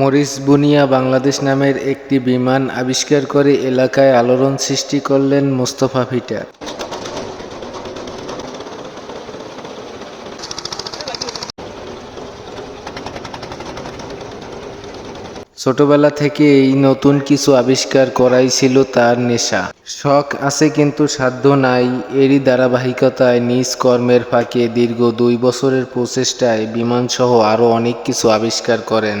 Morris বুনিয়া বাংলাদেশ নামের একটি বিমান আবিষ্কার করে এলাকায় আলোড়ন সৃষ্টি করলেন মোস্তফা ফিটার ছোটবেলা থেকে এই নতুন কিছু আবিষ্কার করাই ছিল তার নেশা। শখ আছে কিন্তু সাধ্য নাই, এরই ধারাবাহিকতায় নিজ কর্মের ফাঁকে দীর্ঘ দুই বছরের প্রচেষ্টায় বিমানসহ আরও অনেক কিছু আবিষ্কার করেন।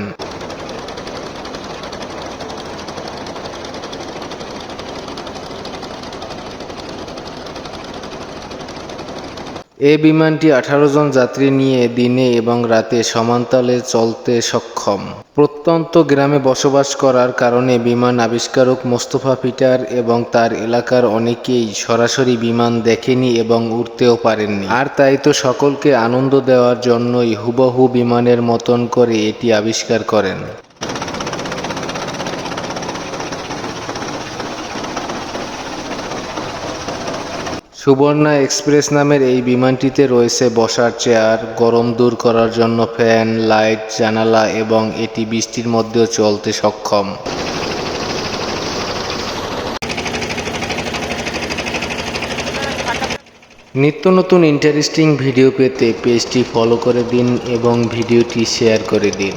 এ বিমানটি আঠারো জন যাত্রী নিয়ে দিনে এবং রাতে সমান্তরালে চলতে সক্ষম। প্রত্যন্ত গ্রামে বসবাস করার কারণে বিমান আবিষ্কারক মোস্তফা পিটার এবং তার এলাকার অনেকেই সরাসরি বিমান দেখেনি এবং উড়তেও পারেননি। আর তাই তো সকলকে আনন্দ দেওয়ার জন্যই হুবহু বিমানের মতন করে এটি আবিষ্কার করেন। সুবর্ণা এক্সপ্রেস নামের এই বিমানটিতে রয়েছে বসার চেয়ার, গরম দূর করার জন্য ফ্যান, লাইট, জানালা এবং এটি বৃষ্টির মধ্যেও চলতে সক্ষম। নিত্য নতুন ইন্টারেস্টিং ভিডিও পেতে পেজটি ফলো করে দিন এবং ভিডিওটি শেয়ার করে দিন।